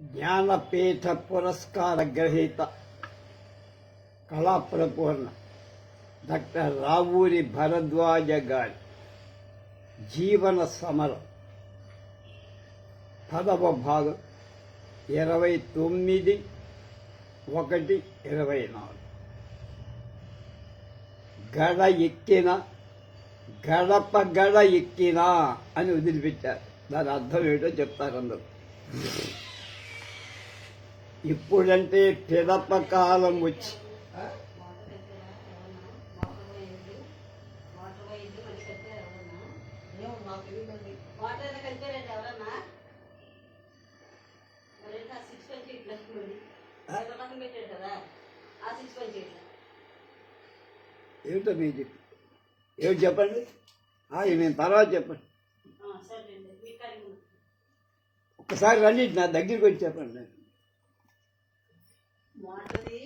జ్ఞానపీఠ పురస్కార గ్రహీత కళాప్రపూర్ణ డాక్టర్ రావూరి భరద్వాజ గారి జీవన సమరం. పదవ భాగం ఇరవై తొమ్మిది ఒకటి ఇరవై నాలుగు. గడ ఎక్కిన గడప గడ ఎక్కినా అని వదిలిపెట్టారు. దాని అర్థం ఏంటో చెప్తారు అందరూ. ఇప్పుడంటే పిదప కాలం వచ్చి. ఏమిటో మీరు చెప్పి ఏమిటి చెప్పండి? నేను తర్వాత చెప్పండి. ఒక్కసారి రండి నా దగ్గరికి వచ్చి చెప్పండి. మోటది